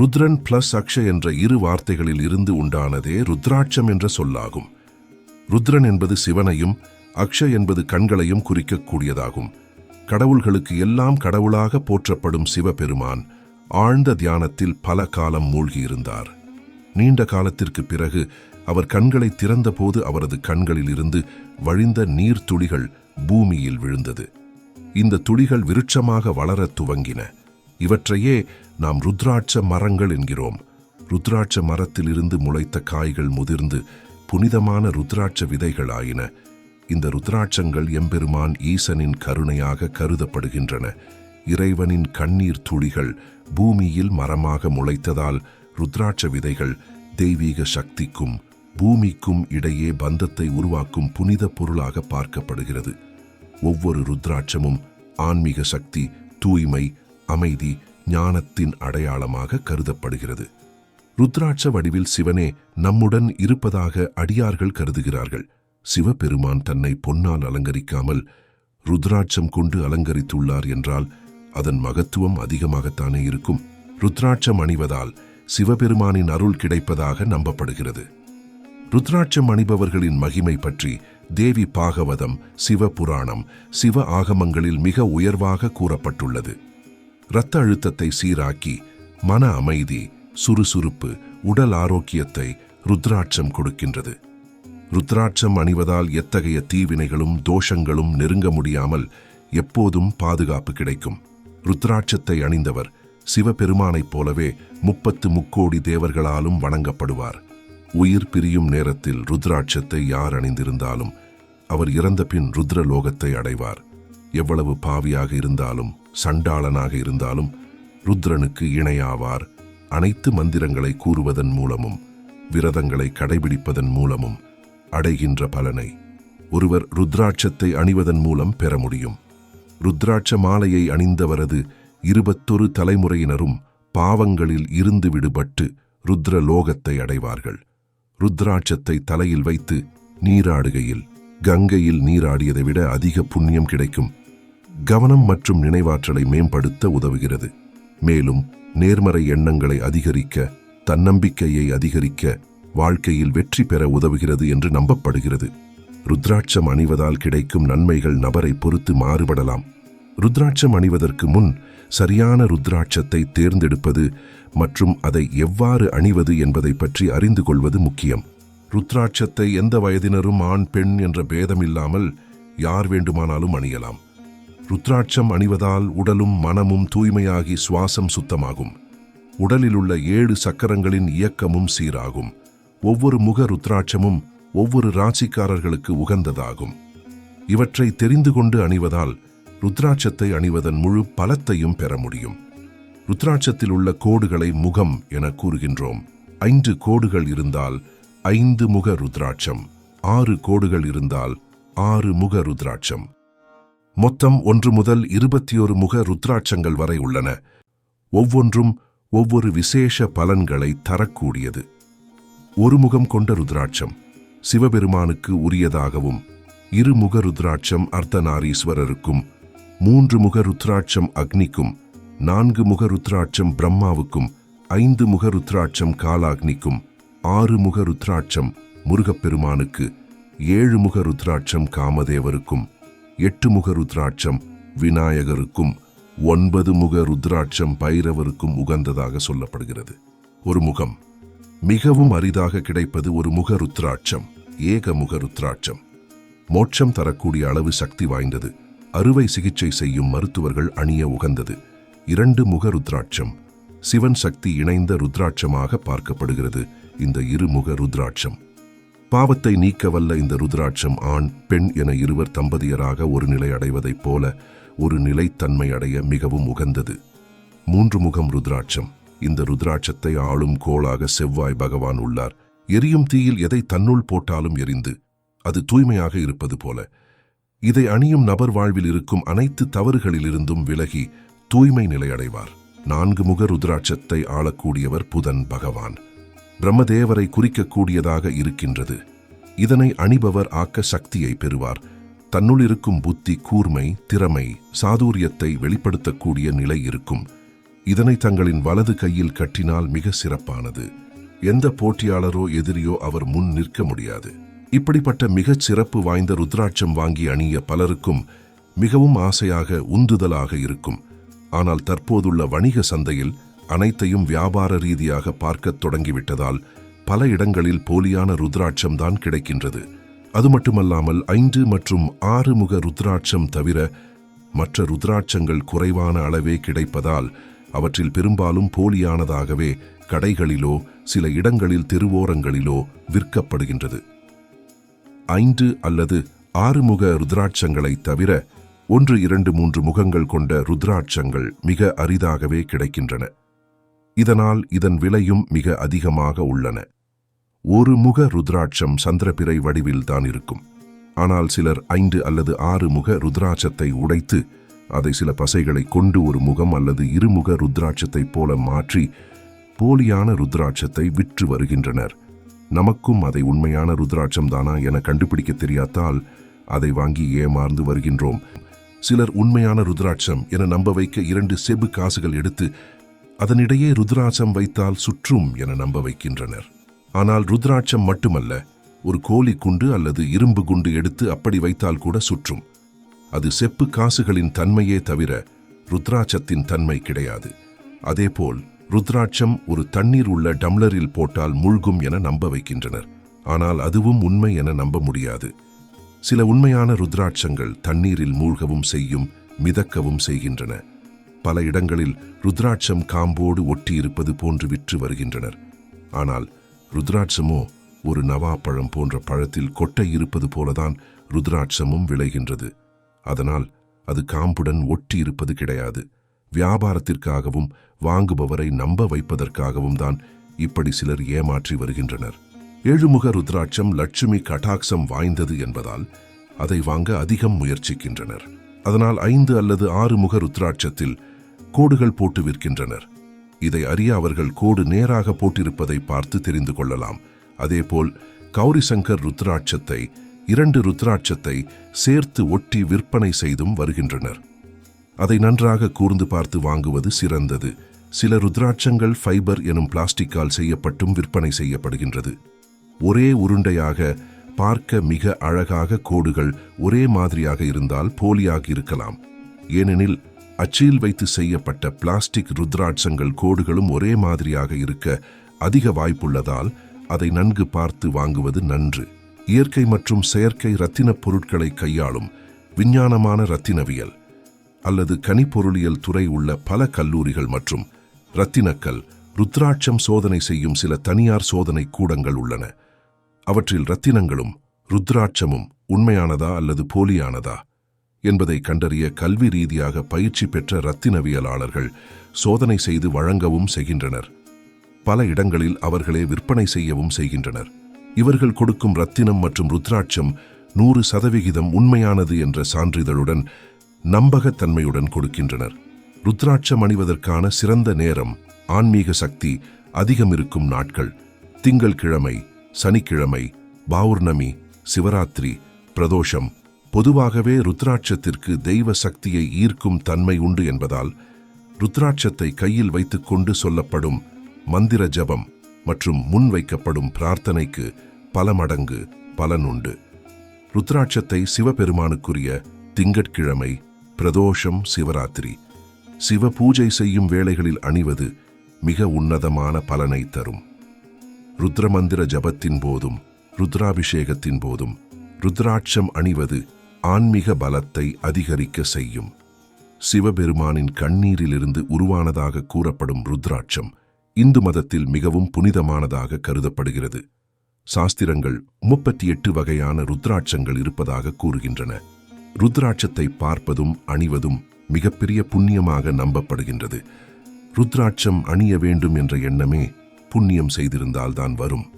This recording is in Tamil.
ருத்ரன் பிளஸ் அக்ஷ என்ற இரு வார்த்தைகளில் இருந்து உண்டானதே ருத்ராட்சம் என்ற சொல்லாகும். ருத்ரன் என்பது சிவனையும் அக்ஷ என்பது கண்களையும் குறிக்கக்கூடியதாகும். கடவுள்களுக்கு எல்லாம் கடவுளாக போற்றப்படும் சிவபெருமான் ஆழ்ந்த தியானத்தில் பல காலம் மூழ்கியிருந்தார். நீண்ட காலத்திற்கு பிறகு அவர் கண்களை திறந்தபோது அவரது கண்களில் இருந்து வழிந்த நீர்த்துளிகள் பூமியில் விழுந்தது. இந்த துளிகள் விருட்சமாக வளரத் துவங்கின. இவற்றையே நாம் ருத்ராட்ச மரங்கள் என்கிறோம். ருத்ராட்ச மரத்திலிருந்து முளைத்த காய்கள் முதிர்ந்து புனிதமான ருத்ராட்ச விதைகள் ஆயின இந்த ருத்ராட்சங்கள் எம்பெருமான் ஈசனின் கருணையாக கருதப்படுகின்றன. இறைவனின் கண்ணீர் துளிகள் பூமியில் மரமாக முளைத்ததால் ருத்ராட்ச விதைகள் தெய்வீக சக்திக்கும் பூமிக்கும் இடையே பந்தத்தை உருவாக்கும் புனித பொருளாக பார்க்கப்படுகிறது. ஒவ்வொரு ருத்ராட்சமும் ஆன்மீக சக்தி தூய்மை அமைதி ஞானத்தின் அடையாளமாக கருதப்படுகிறது. ருத்ராட்ச வடிவில் சிவனே நம்முடன் இருப்பதாக அடியார்கள் கருதுகிறார்கள். சிவபெருமான் தன்னை பொன்னால் அலங்கரிக்காமல் ருத்ராட்சம் கொண்டு அலங்கரித்துள்ளார் என்றால் அதன் மகத்துவம் அதிகமாகத்தானே இருக்கும். ருத்ராட்சம் அணிவதால் சிவபெருமானின் அருள் கிடைப்பதாக நம்பப்படுகிறது. ருத்ராட்சம் அணிபவர்களின் மகிமை பற்றி தேவி பாகவதம் சிவ புராணம் சிவ ஆகமங்களில் மிக உயர்வாக கூறப்பட்டுள்ளது. இரத்த அழுத்தத்தை சீராக்கி மன அமைதி சுறுசுறுப்பு உடல் ஆரோக்கியத்தை ருத்ராட்சம் கொடுக்கின்றது. ருத்ராட்சம் அணிவதால் எத்தகைய தீவினைகளும் தோஷங்களும் நெருங்க முடியாமல் எப்போதும் பாதுகாப்பு கிடைக்கும். ருத்ராட்சத்தை அணிந்தவர் சிவபெருமானைப் போலவே முப்பத்து முக்கோடி தேவர்களாலும் வணங்கப்படுவார். உயிர் பிரியும் நேரத்தில் ருத்ராட்சத்தை யார் அணிந்திருந்தாலும் அவர் இறந்த பின் ருத்ரலோகத்தை அடைவார். எவ்வளவு பாவியாக இருந்தாலும் சண்டாளனாக இருந்தாலும் ருத்ரனுக்கு இணையாவார். அனைத்து மந்திரங்களை கூறுவதன் மூலமும் விரதங்களை கடைபிடிப்பதன் மூலமும் அடைகின்ற பலனை ஒருவர் ருத்ராட்சத்தை அணிவதன் மூலம் பெற முடியும். ருத்ராட்ச மாலையை அணிந்தவரது இருபத்தொரு தலைமுறையினரும் பாவங்களில் இருந்து விடுபட்டு ருத்ர லோகத்தை அடைவார்கள். ருத்ராட்சத்தை தலையில் வைத்து நீராடுகையில் கங்கையில் நீராடியதை விட அதிக புண்ணியம் கிடைக்கும் கவனம் மற்றும் நினைவாற்றலை மேம்படுத்த உதவுகிறது. மேலும் நேர்மறை எண்ணங்களை அதிகரிக்க தன்னம்பிக்கையை அதிகரிக்க வாழ்க்கையில் வெற்றி பெற உதவுகிறது என்று நம்பப்படுகிறது. ருத்ராட்சம் அணிவதால் கிடைக்கும் நன்மைகள் நபரை பொறுத்து மாறுபடலாம். ருத்ராட்சம் அணிவதற்கு முன் சரியான ருத்ராட்சத்தை தேர்ந்தெடுப்பது மற்றும் அதை எவ்வாறு அணிவது என்பதை பற்றி அறிந்து கொள்வது முக்கியம். ருத்ராட்சத்தை எந்த வயதினரும் ஆண் பெண் என்ற பேதமில்லாமல் யார் வேண்டுமானாலும் அணியலாம். ருத்ராட்சம் அணிவதால் உடலும் மனமும் தூய்மையாகி சுவாசம் சுத்தமாகும். உடலிலுள்ள ஏழு சக்கரங்களின் இயக்கமும் சீராகும். ஒவ்வொரு முக ருத்ராட்சமும் ஒவ்வொரு ராசிக்காரர்களுக்கு உகந்ததாகும். இவற்றை தெரிந்து கொண்டு அணிவதால் ருத்ராட்சத்தை அணிவதன் முழு பலத்தையும் பெற முடியும். ருத்ராட்சத்தில் உள்ள கோடுகளை முகம் என கூறுகின்றோம். ஐந்து கோடுகள் இருந்தால் ஐந்து முக ருத்ராட்சம். ஆறு கோடுகள் இருந்தால் ஆறு முக ருத்ராட்சம். மொத்தம் ஒன்று முதல் இருபத்தி ஒரு முக ருத்ராட்சங்கள் வரை உள்ளன. ஒவ்வொன்றும் ஒவ்வொரு விசேஷ பலன்களை தரக்கூடியது. ஒரு முகம் கொண்ட ருத்ராட்சம் சிவபெருமானுக்கு உரியதாகவும் இருமுக ருத்ராட்சம் அர்த்தநாரீஸ்வரருக்கும் மூன்று முக ருத்ராட்சம் அக்னிக்கும் நான்கு முக ருத்ராட்சம் பிரம்மாவுக்கும் ஐந்து முக ருத்ராட்சம் காலாக்னிக்கும் ஆறு முக ருத்ராட்சம் முருகப்பெருமானுக்கு ஏழு முக ருத்ராட்சம் காமதேவருக்கும் எட்டு முக ருத்ராட்சம் விநாயகருக்கும் ஒன்பது முக ருத்ராட்சம் பைரவருக்கும் உகந்ததாக சொல்லப்படுகிறது. ஒரு முகம். மிகவும் அரிதாக கிடைப்பது ஒரு முக ருத்ராட்சம் ஏக முக ருத்ராட்சம். மோட்சம் தரக்கூடிய அளவு சக்தி வாய்ந்தது. அறுவை சிகிச்சை செய்யும் மருத்துவர்கள் அணிய உகந்தது. இரண்டு முக ருத்ராட்சம். சிவன் சக்தி இணைந்த ருத்ராட்சமாக பார்க்கப்படுகிறது இந்த இருமுக ருத்ராட்சம். பாவத்தை நீக்க வல்ல இந்த ருத்ராட்சம் ஆண் பெண் என இருவர் தம்பதியராக ஒரு நிலை அடைவதைப் போல ஒரு நிலைத்தன்மை அடைய மிகவும் உகந்தது. மூன்று முகம் ருத்ராட்சம். இந்த ருத்ராட்சத்தை ஆளும் கோளாக செவ்வாய் பகவான் உள்ளார். எரியும் தீயில் எதை தன்னுள் போட்டாலும் எரிந்து அது தூய்மையாக இருப்பது போல. இதை அணியும் நபர் வாழ்வில் இருக்கும் அனைத்து தவறுகளிலிருந்தும் விலகி தூய்மை நிலையடைவார். நான்கு முக ருத்ராட்சத்தை ஆளக்கூடியவர் புதன் பகவான். பிரம்மதேவரை குறிக்கக்கூடியதாக இருக்கின்றது. இதனை அணிபவர் ஆக்க சக்தியை பெறுவார். தன்னுள் இருக்கும் புத்தி கூர்மை திறமை சாதுரியத்தை வெளிப்படுத்தக்கூடிய நிலை இருக்கும். இதனை தங்களின் வலது கையில் கட்டினால் மிக சிறப்பானது. எந்த போட்டியாளரோ எதிரியோ அவர் முன் நிற்க முடியாது. இப்படிப்பட்ட மிகச் சிறப்பு வாய்ந்த ருத்ராட்சம் வாங்கி அணிய பலருக்கும் மிகவும் ஆசையாக உந்துதலாக இருக்கும். ஆனால் தற்போதுள்ள வணிக சந்தையில் அனைத்தையும் வியாபார ரீதியாக பார்க்கத் தொடங்கிவிட்டதால் பல இடங்களில் போலியான ருத்ராட்சம் தான் கிடைக்கின்றது. அது மட்டுமல்லாமல் ஐந்து மற்றும் ஆறு முக ருத்ராட்சம் தவிர மற்ற ருத்ராட்சங்கள் குறைவான அளவே கிடைப்பதால் அவற்றில் பெரும்பாலும் போலியானதாகவே கடைகளிலோ சில இடங்களில் தெருவோரங்களிலோ விற்கப்படுகின்றது. ஐந்து அல்லது ஆறு முக ருத்ராட்சங்களை தவிர ஒன்று இரண்டு மூன்று முகங்கள் கொண்ட ருத்ராட்சங்கள் மிக அரிதாகவே கிடைக்கின்றன. இதனால் இதன் விலையும் மிக அதிகமாக உள்ளன. ஒரு முக ருத்ராட்சம் சந்திரபிறை வடிவில் தான் இருக்கும். ஆனால் சிலர் ஐந்து அல்லது ஆறு முக ருத்ராட்சத்தை உடைத்து அதை சில பசைகளை கொண்டு ஒரு முகம் அல்லது இருமுக ருத்ராட்சத்தைப் போல மாற்றி போலியான ருத்ராட்சத்தை விற்று வருகின்றனர். நமக்கும் அதை உண்மையான ருத்ராட்சம் தானா என கண்டுபிடிக்க தெரியாதால் அதை வாங்கி ஏமாந்து வருகின்றோம். சிலர் உண்மையான ருத்ராட்சம் என நம்ப வைக்க இரண்டு செபு காசுகள் எடுத்து அதனிடையே ருத்ராட்சம் வைத்தால் சுற்றும் என நம்ப வைக்கின்றனர். ஆனால் ருத்ராட்சம் மட்டுமல்ல ஒரு கோழி குண்டு அல்லது இரும்பு குண்டு எடுத்து அப்படி வைத்தால் கூட சுற்றும். அது செப்பு காசுகளின் தன்மையே தவிர ருத்ராட்சத்தின் தன்மை கிடையாது. அதேபோல் ருத்ராட்சம் ஒரு தண்ணீர் உள்ள டம்ளரில் போட்டால் மூழ்கும் என நம்ப வைக்கின்றனர். ஆனால் அதுவும் உண்மை என நம்ப முடியாது. சில உண்மையான ருத்ராட்சங்கள் தண்ணீரில் மூழ்கவும் செய்யும் மிதக்கவும் செய்கின்றன. பல இடங்களில் ருத்ராட்சம் காம்போடு ஒட்டி இருப்பது போன்று விற்று வருகின்றனர். ஆனால் ருத்ராட்சமோ ஒரு நவாப்பழம் போன்ற பழத்தில் கொட்டை இருப்பது போலதான் ருத்ராட்சமும் விளைகின்றது. அதனால் அது காம்புடன் ஒட்டி இருப்பது கிடையாது. வியாபாரத்திற்காகவும் வாங்குபவரை நம்ப வைப்பதற்காகவும் தான் இப்படி சிலர் ஏமாற்றி வருகின்றனர். ஏழுமுக ருத்ராட்சம் லட்சுமி கடாட்சம் வாய்ந்தது என்பதால் அதை வாங்க அதிகம் முயற்சிக்கின்றனர். அதனால் ஐந்து அல்லது ஆறு முக ருத்ராட்சத்தில் கோடுகள் போட்டு விற்கின்றனர். இதை அறிய அவர்கள் கோடு நேராக போட்டிருப்பதை பார்த்து தெரிந்து கொள்ளலாம். அதேபோல் கௌரி சங்கர் ருத்ராட்சத்தை இரண்டு ருத்ராட்சத்தை சேர்த்து ஒட்டி விற்பனை செய்தும் வருகின்றனர். அதை நன்றாக கூர்ந்து பார்த்து வாங்குவது சிறந்தது. சில ருத்ராட்சங்கள் ஃபைபர் எனும் பிளாஸ்டிக்கால் செய்யப்பட்டும் விற்பனை செய்யப்படுகின்றது. ஒரே உருண்டையாக பார்க்க மிக அழகாக கோடுகள் ஒரே மாதிரியாக இருந்தால் போலியாக இருக்கலாம். ஏனெனில் அச்சில் வைத்து செய்யப்பட்ட பிளாஸ்டிக் ருத்ராட்சங்கள் கோடுகளும் ஒரே மாதிரியாக இருக்க அதிக வாய்ப்புள்ளதால் அதை நன்கு பார்த்து வாங்குவது நன்று. இயற்கை மற்றும் செயற்கை ரத்தினப் பொருட்களை கையாளும் விஞ்ஞானமான ரத்தினவியல் அல்லது கனிப்பொருளியல் துறை உள்ள பல கல்லூரிகள் மற்றும் ரத்தினக்கல் ருத்ராட்சம் சோதனை செய்யும் சில தனியார் சோதனை கூடங்கள் உள்ளன. அவற்றில் ரத்தினங்களும் ருத்ராட்சமும் உண்மையானதா அல்லது போலியானதா? என்பதை கண்டறிய கல்வி ரீதியாக பயிற்சி பெற்ற ரத்தினவியலாளர்கள் சோதனை செய்து வழங்கவும் செய்கின்றனர். பல இடங்களில் அவர்களே விற்பனை செய்யவும் செய்கின்றனர். இவர்கள் கொடுக்கும் ரத்தினம் மற்றும் ருத்ராட்சம் நூறு சதவிகிதம் உண்மையானது என்ற சான்றிதழுடன் நம்பகத்தன்மையுடன் கொடுக்கின்றனர். ருத்ராட்சம் அணிவதற்கான சிறந்த நேரம் ஆன்மீக சக்தி அதிகம் இருக்கும் நாட்கள் திங்கள்கிழமை சனிக்கிழமை பௌர்ணமி சிவராத்திரி பிரதோஷம் பொதுவாகவே ருத்ராட்சத்திற்கு தெய்வ சக்தியை ஈர்க்கும் தன்மை உண்டு என்பதால் ருத்ராட்சத்தை கையில் வைத்துக்கொண்டு சொல்லப்படும் மந்திர ஜபம் மற்றும் முன்வைக்கப்படும் பிரார்த்தனைக்கு பல மடங்கு பலன் உண்டு. ருத்ராட்சத்தை சிவபெருமானுக்குரிய திங்கட்கிழமை பிரதோஷம் சிவராத்திரி சிவ பூஜை செய்யும் வேளைகளில் அணிவது மிக உன்னதமான பலனை தரும். ருத்ரமந்திர ஜபத்தின் போதும் ருத்ராபிஷேகத்தின் போதும் ருத்ராட்சம் அணிவது ஆன்மீக பலத்தை அதிகரிக்க செய்யும். சிவபெருமானின் கண்ணீரிலிருந்து உருவானதாக கூறப்படும் ருத்ராட்சம் இந்து மதத்தில் மிகவும் புனிதமானதாக கருதப்படுகிறது. சாஸ்திரங்கள் முப்பத்தி எட்டு வகையான ருத்ராட்சங்கள் இருப்பதாக கூறுகின்றன. ருத்ராட்சத்தை பார்ப்பதும் அணிவதும் மிகப்பெரிய புண்ணியமாக நம்பப்படுகின்றது. ருத்ராட்சம் அணிய வேண்டும் என்ற எண்ணமே புண்ணியம் செய்திருந்தால்தான் வரும்.